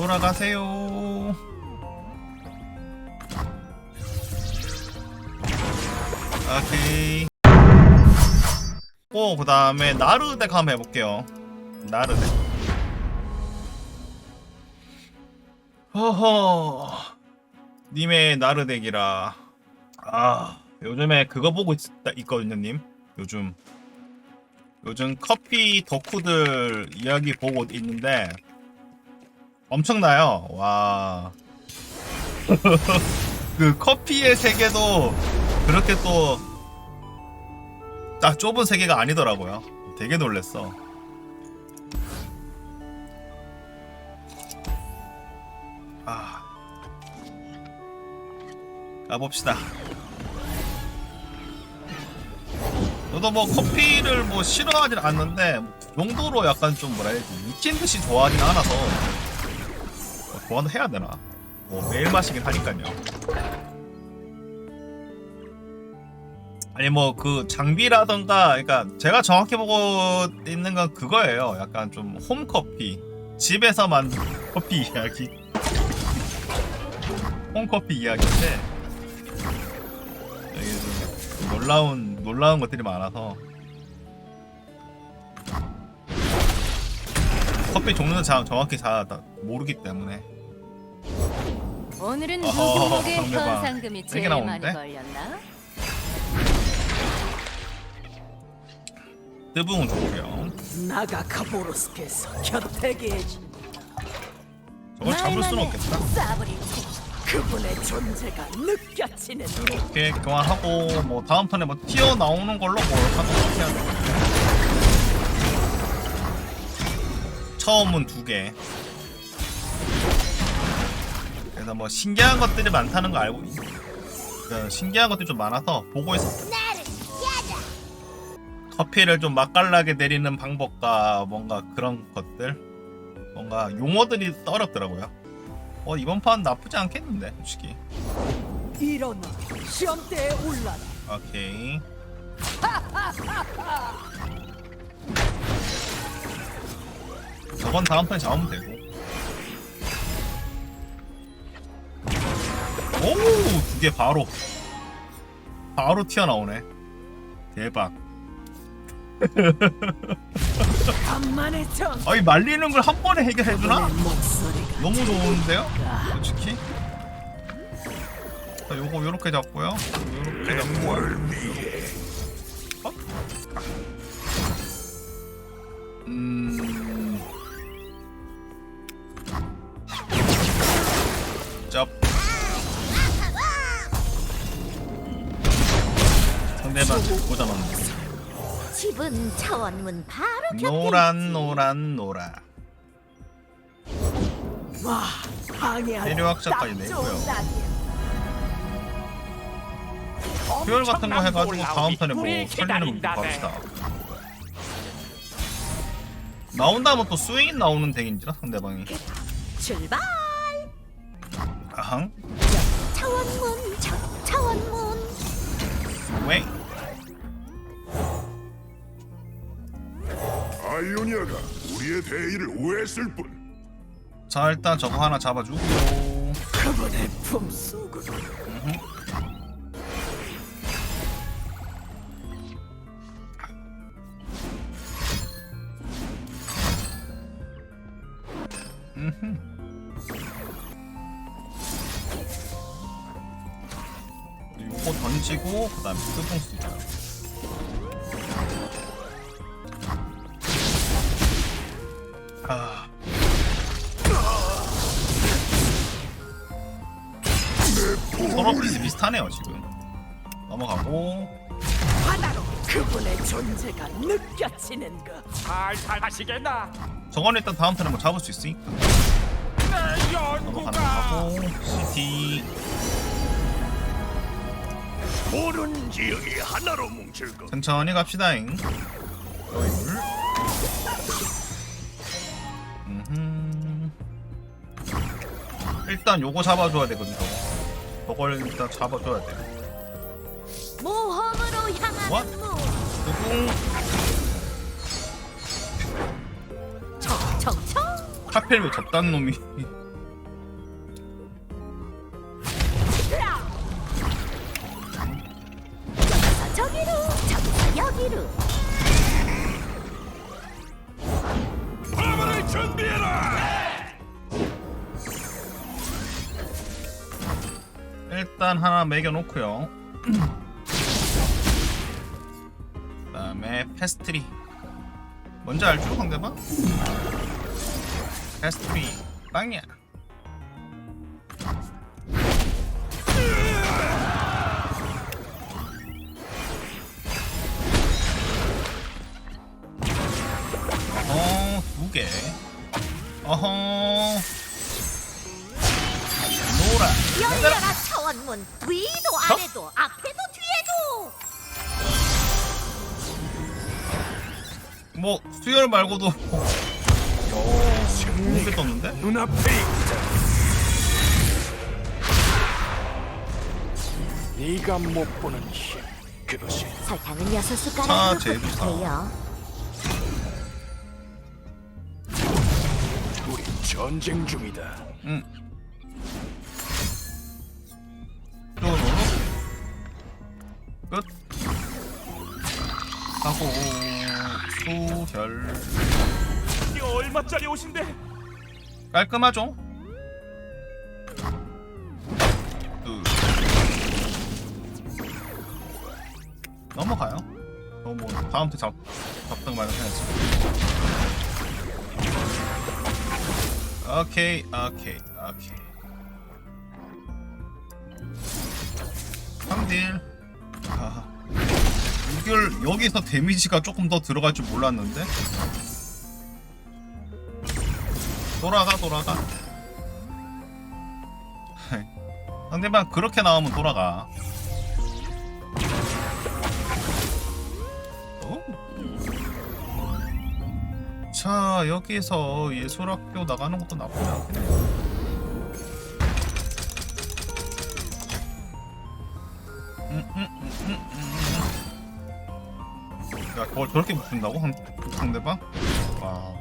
돌아가세요. 오케이. 오, 그 다음에 나르덱 한번 해볼게요. 나르덱. 허허. 님의 나르덱이라. 아, 요즘에 그거 보고 있, 있거든요, 님. 요즘. 요즘 커피 덕후들 이야기 보고 있는데, 엄청나요. 와. 그 커피의 세계도 그렇게 또 딱 좁은 세계가 아니더라고요. 되게 놀랬어. 아. 가봅시다. 저도 뭐 커피를 뭐 싫어하진 않는데 그 정도로 약간 좀 뭐라 해야 되지 미친 듯이 좋아하진 않아서 뭐 좋아도 해야 되나? 뭐 매일 마시긴 하니까요. 아니 뭐 그 장비라던가 그러니까 제가 정확히 보고 있는 건 그거예요. 약간 좀 홈커피 집에서 만든 커피 이야기 홈커피 이야기인데 여기 좀 놀라운 놀라운 것들이 많아서 커피 종류는 자, 정확히 잘다 모르기 때문에 오늘은 누구에게 상대방. 현상금이 제일 많이 나오는데? 걸렸나? 뜨붕은 좋고요. 나가 카보로스께서 곁에 계신 저걸 잡을 수는. 없겠다. 그분의 존재가 느껴지는 이렇게 교환하고 뭐 다음 턴에 뭐 튀어 나오는 걸로 뭐 하도록 해야 돼. 처음은 두 개. 그래서 뭐 신기한 것들이 많다는 거 알고 있- 그 신기한 것들이 좀 많아서 보고 있었어. 커피를 좀 맛깔나게 내리는 방법과 뭔가 그런 것들 뭔가 용어들이 어렵더라고요. 어 이번 판 나쁘지 않겠는데 솔직히. 일어나 시험대에 올라라 오케이. 저건 다음 판에 잡으면 되고. 오, 두개 바로. 바로 튀어나오네. 대박. 아이 말리는 걸 한 번에 해결해주나? 너무 좋은데요? 솔직히. 자, 요거 요렇게 잡고요. 요렇게 잡고. 어? 음. 상대방 꽂아놨네. 집은 차원문 바로 곁에 노란. 노란 노라. 와 항해하는 대류학자까지 딱 내고요. 좋은 낙이야. 듀얼 같은 거 해가지고 다음 턴에 뭐 살리는 거. 봅시다. 나온다면 또 스웨인 나오는 덱인지라 상대방이. 출발. 아항. 차원문 차, 차원문. 왜? 아이오니아가 우리의 대의를 오해했을 뿐 자 일단 저거 하나 잡아주고. 그분의 품속으로. 요거 던지고 그다음에 뜨봉 쓰자. 아. 서로 비슷비슷하네요 지금. 넘어가고 하나로 그분의 존재가 느껴지는 것 살살 하시겠나? 저건 일단 다음 턴에 뭐 잡을 수 있으니까 내 거고 시티 모든 지역이 하나로 뭉칠 것 천천히 갑시다잉. 음흠. 일단 요거 잡아줘야 되거든 저거. 저걸 일단 잡아줘야 돼. 모험으로 향하는 청청. 하필 왜 저딴 놈이 매겨놓고요. 그 다음에 패스트리. 뭔지 알죠, 상대방? 패스트리 빵이야. 말고도 무게 떴는데? 눈앞에. 네가 못 보는 힘. 그것이 설탕은 여섯 아, 숟가락으로. 부탁해요 우리 전쟁 중이다. 응. 또 끝. 하고 수혈 이게 얼마짜리 옷인데? 깔끔하죠? 그 넘어가요. 너뭐 다음 때 잡, 잡든 말든 해야지. 오케이, 오케이, 오케이. 3딜. 아, 이걸 여기서 데미지가 조금 더 들어갈 줄 몰랐는데. 돌아가, 돌아가. 상대방 그렇게 나오면 돌아가. 오. 자 여기서 예술학교 나가는 것도 나쁘지 해 야 그걸 저렇게 붙는다고 한, 상대방? 와.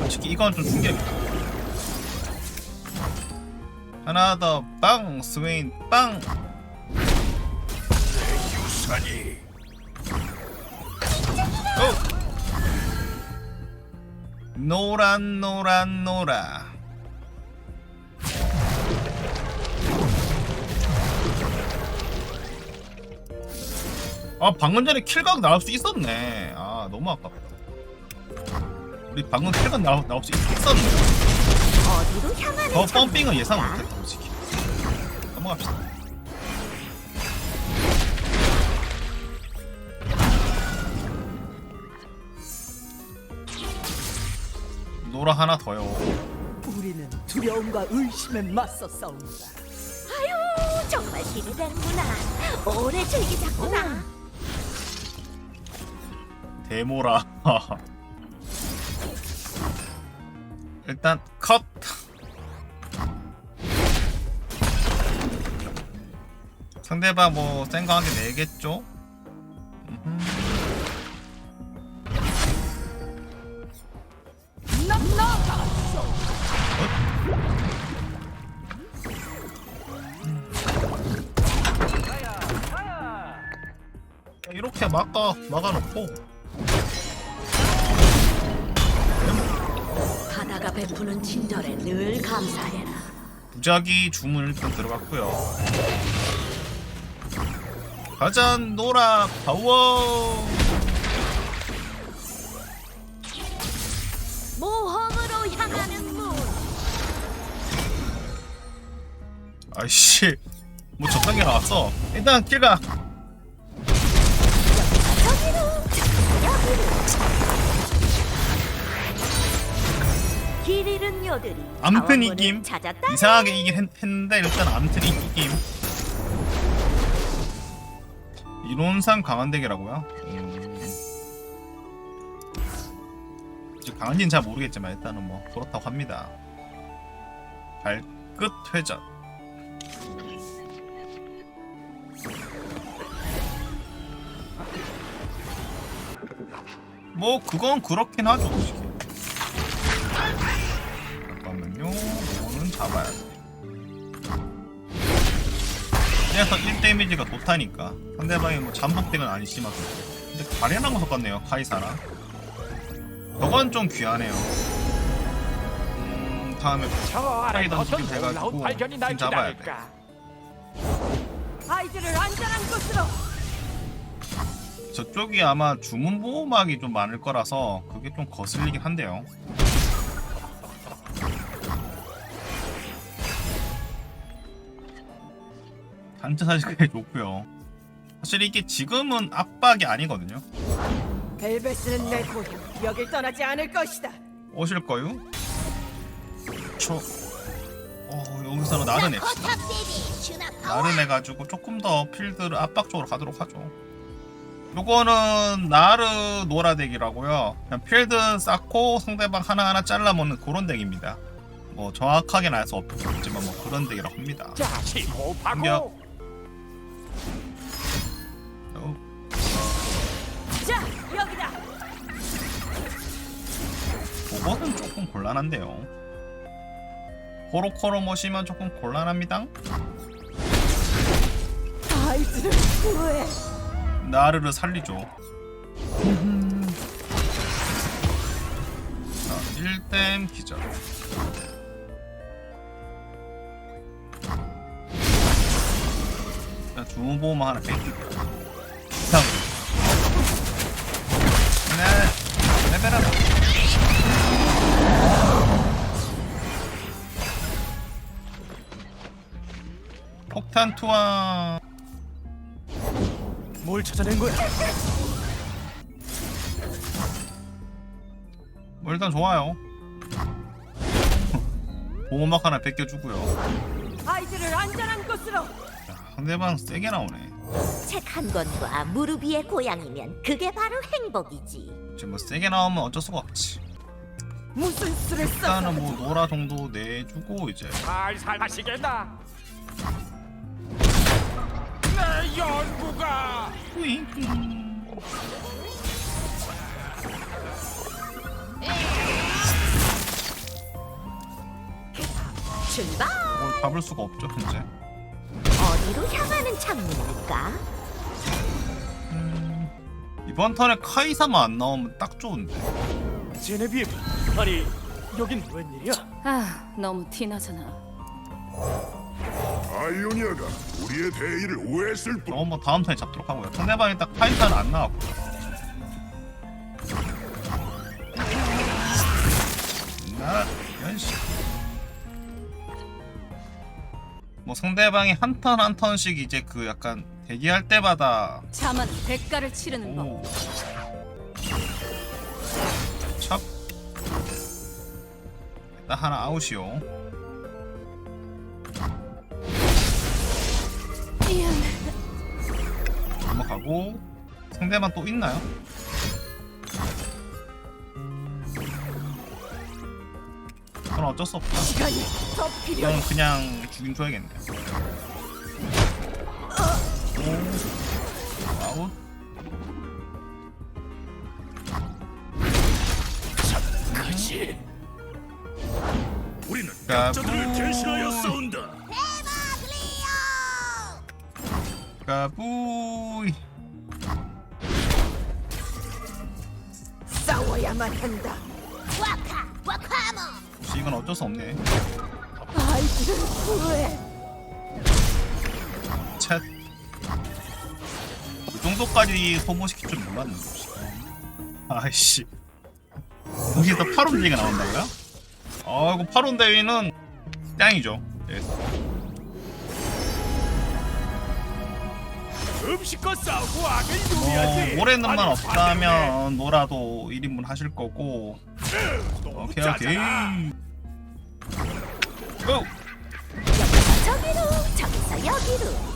솔직히 이건 좀 충격이다. 하나 더 빵 스웨인 빵. 유산이 고! 노란 노란 노라 아 방금 전에 킬각 나올 수 있었네. 아 너무 아깝다. 우리 방금 킬각 나올, 나올 수 있었네 어디로 향하는 더 참- 펌핑은 예상 못했다 솔직히. 넘어갑시다. 노라 하나 더요. 우리는 두려움과 의심에 맞서 싸운다. 아유 정말 기대되는구나. 오래 즐기자꾸나 데모라. 일단 컷. 상대방 뭐 생각하게 내겠죠? 난 나갔어. 이렇게 막아 막아놓고 베푸는 친절에 늘 감사해라. 무작위 주문 일단 들어갔고요. 가자 노라 파워 모험으로 향하는 문. 아이씨 뭐 저딴 게 나왔어. 일단 킬가 길 잃은 요들이 암튼 이김. 찾았다 이상하게 이긴 했, 했는데 일단 암튼 이김 이론상 강한 덱이라고요? 음... 이제 강한지는 잘 모르겠지만 일단은 뭐 그렇다고 합니다 발끝 회전 뭐 그건 그렇긴 하죠 솔직히 잡아야 돼 그래서 1 데미지가 좋다니까 상대방이 뭐 잠복덱은 아니지만 근데 가련한 거 섞었네요 카이사랑 저건 좀 귀하네요 음, 다음에 해가지고 발견이 날 지금 잡아야 돼. 아이들을 안전한 곳으로. 저쪽이 아마 주문 보호막이 좀 많을 거라서 그게 좀 거슬리긴 한데요. 단체 사실까지 좋고요. 사실 이게 지금은 압박이 아니거든요. 벨베스는 내 고향. 여길 떠나지 않을 것이다. 오실 거요? 저 어, 여기서는 나른해봅시다. 나른 해가지고 조금 더 필드를 압박 쪽으로 가도록 하죠. 요거는 나르 노라 덱이라고요. 그냥 필드 쌓고 상대방 하나하나 잘라먹는 그런 덱입니다. 뭐 정확하게는 알수 없지만 뭐 그런 덱이라고 합니다. 자, 심호흡하고 공격. 그거는 조금 곤란한데요. 코로코로 모시면 조금 곤란합니다. 아이들을 구해. 나르를 살리죠. 자, 1댐 기절. 자, 주문보험 하나 뺏기고. 이상. 네, 레벨하다. 폭탄 투하. 뭘 찾아낸 거야? 뭐 일단 좋아요. 보호막 하나 벗겨주고요. 아이들을 안전한 곳으로. 자, 상대방 세게 나오네. 책 한 권과 무릎 위의 고양이면 그게 바로 행복이지. 지금 뭐 세게 나오면 어쩔 수가 없지. 무슨 수를 써서 일단은 뭐 노라 정도 내주고 이제 살살 하시겠나? 내 연구가 뿌잉. 출발! 뭘 잡을 수가 없죠 현재. 어디로 향하는 창문일까? 이번 턴에 카이사만 안 나오면 딱 좋은데. 제네비브 아니 여긴 웬일이야? 아, 너무 티나잖아. 아이오니아가 우리의 대의를 오해했을 뿐. 저건 뭐 다음 턴에 잡도록 하고요. 상대방이 딱 카이사는 안 나왔고. 나 연시. 뭐 상대방이 한 턴 한 턴씩 이제 그 약간 대기할 때마다 자만 대가를 치르는 법. 오. 일단 하나 아웃이요. 넘어가고 상대방 또 있나요? 그건 어쩔 수 없다. 이건 그냥 죽인 줘야겠네. 오. 부- 대신하여 싸운다. 까부이. 싸워야만 한다. 혹시 이건 어쩔 수 없네. 아이들을 구해. 챗. 그 정도까지 소모시킬 줄 몰랐는데. 아이씨. 여기서 8원 대위가 나온다고요? 아이고 8원 대위는 짱이죠. 예. 음식과 싸우고 악을 어, 요리하지 올해는만 아니, 없다면 노라도 1인분 하실 거고 오케이 오케이. 고! 저기로, 저기서 여기로.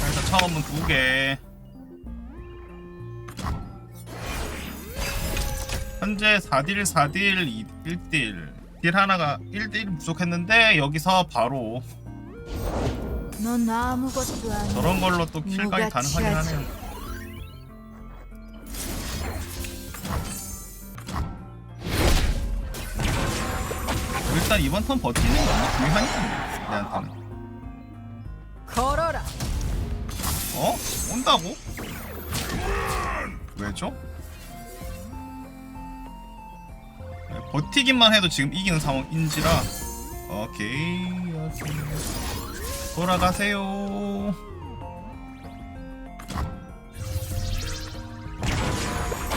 그래서 처음은 두 개 현재 4딜 4딜 1딜 딜 하나가 1딜 부족했는데 여기서 바로 넌 아무것도 아니야. 저런 걸로 또 킬각이 무가 가능하긴. 하네요 일단 이번 턴 버티는 게 너무 중요하니까 내한테는 걸어라. 어? 온다고? 왜죠? 버티기만 해도 지금 이기는 상황인지라. 오케이 오케이. 돌아가세요.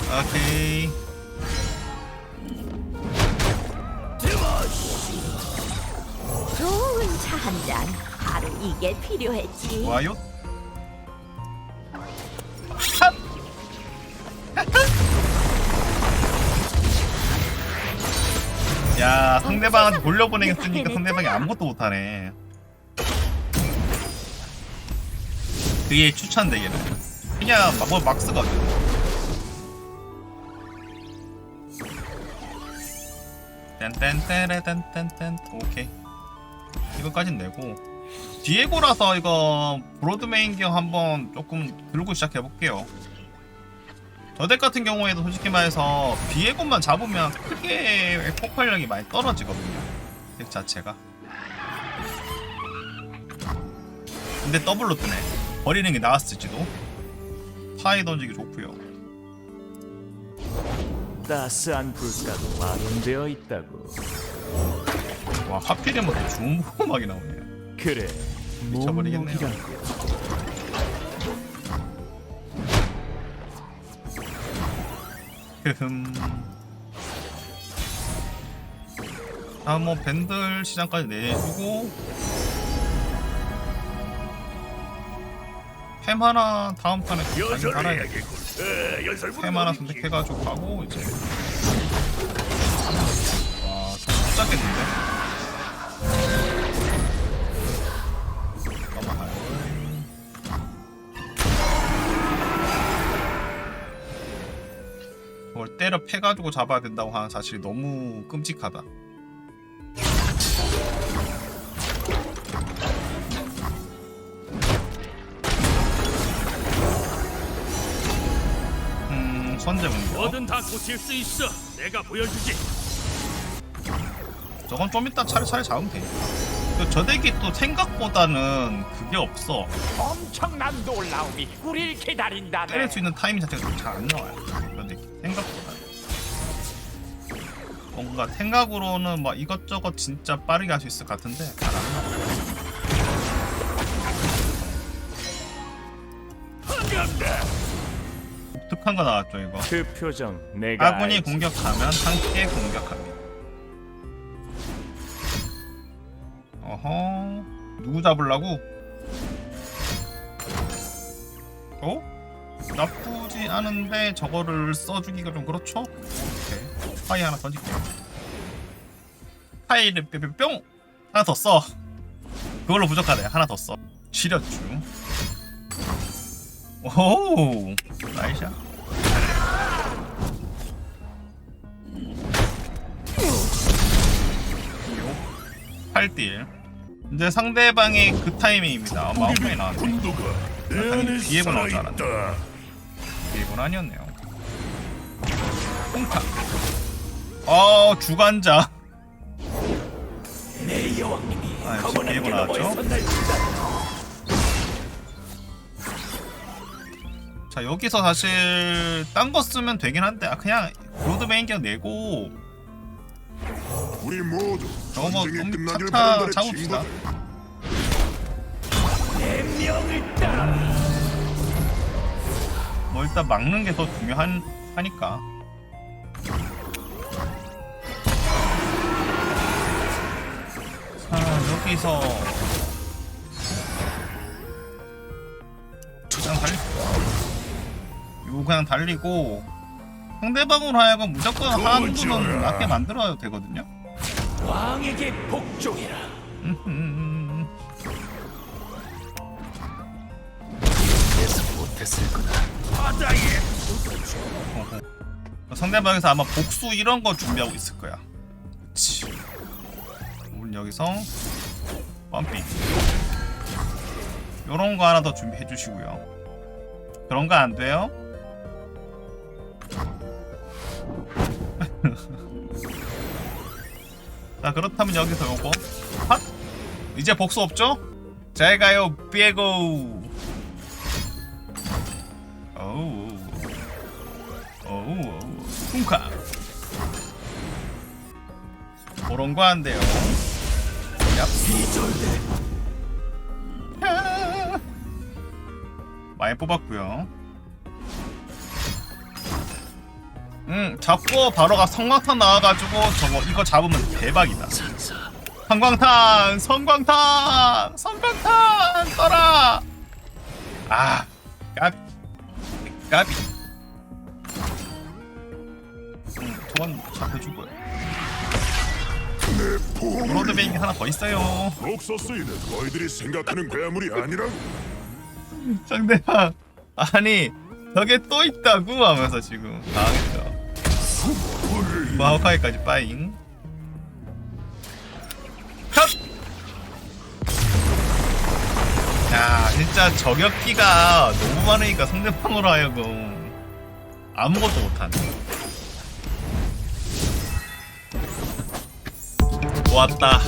오케이. 좋은 차 한 잔. 바로 이게 필요했지. 와요 야 상대방한테 돌려보내겠으니까 상대방이 아무것도 못하네. 그의 추천 대결은 그냥 뭐막 쓰거든. 딴딴따라딴딴딴. 오케이. 이거까진 내고. 디에고라서 이거 브로드메인 경 한번 조금 들고 시작해 볼게요. 저덱 같은 경우에도 솔직히 말해서 비에고만 잡으면 크게 폭발력이 많이 떨어지거든요. 덱 자체가. 근데 더블로 뜨네. 버리는 게 나았을지도. 파이 던지기 좋고요. 따스한 불가도 마련되어 있다고. 와 하필이면 또 보호막이 나오네요. 그래. 미쳐버리겠네요. 몸무기라고. 흠. 다음 뭐 밴들 시장까지 내주고. 햄 하나 다음 판에 연설문 햄 하나? 선택해가지고 가고 이제. 와좀 숫잡겠는데 때려 패가지고 잡아야 된다고 하는 사실이 너무 끔찍하다 음 선제문이요 뭐든 다 고칠 수 있어. 내가 보여주지. 저건 좀 이따 차례차례 잡으면 돼. 그 저대기 또 생각보다는 그게 없어. 엄청난 놀라움이 우리를 기다린다네. 때릴 수 있는 타이밍 자체가 잘 안 나와요. 저대기 생각보다. 뭔가 생각으로는 막 이것저것 진짜 빠르게 할 수 있을 것 같은데 잘 안 나와. 독특한 거 나왔죠 이거. 그 표정 내가 아군이 알지. 공격하면 함께 공격합니다. 어허 누구 잡으려고? 어? 나쁘지 않은데 저거를 써주기가 좀 그렇죠? 오케이 파이 하나 던질게요. 파이를 뿅뿅 하나 더 써. 그걸로 부족하네. 하나 더 써. 치렸죠. 오 나이샤. 8딜 이제 상대방의 그 타이밍입니다. 마우스에 나왔네. 안에 뒤에만 나올 줄 살아있다. 이건 아니었네요. 콩카 어 주관자. 내 여왕님이 아 역시 나왔죠. 자 여기서 사실 딴 거 쓰면 되긴 한데 아, 그냥 로드 메인 그냥 내고 우리 모두 저거 뭐 전쟁이 좀 끝나길 차차 바란다는 잡읍시다. 친구들. 내 명을 따라. 뭐 일단 막는 게 더 중요한 하니까 자 여기서 그냥 달리 이거 그냥 달리고 상대방으로 하여금 무조건 한 분은 낮게 만들어야 되거든요 왕에게 복종이라. 음, 바다에 어허. 상대방에서 아마 복수 이런 거 준비하고 있을 거야. 그치. 우린 여기서 펌핑. 요런 거 하나 더 준비해 주시고요. 그런 거 안 돼요? 자 그렇다면 여기서 요거 핫 이제 복수 없죠? 잘 가요 비에고 어우 어우 쿵카 요런 거 한대요. 얍. 야. 많이 뽑았고요. 음, 잡고 바로가 성광탄 나와가지고 저거 이거 잡으면 대박이다. 성광탄, 성광탄, 성광탄 떠라. 아, 까비, 까비. 음, 도안 잡혀주고요. 로드 비행기 하나 더 있어요. 옥서스이는 너희들이 생각하는 괴물이 아니라 상대방 아니 저게 또 있다고 하면서 지금 당했죠. 마오카이까지 빠잉. 컷. 야 진짜 저격기가 너무 많으니까 상대방으로 하여금 아무것도 못하네. 좋았다.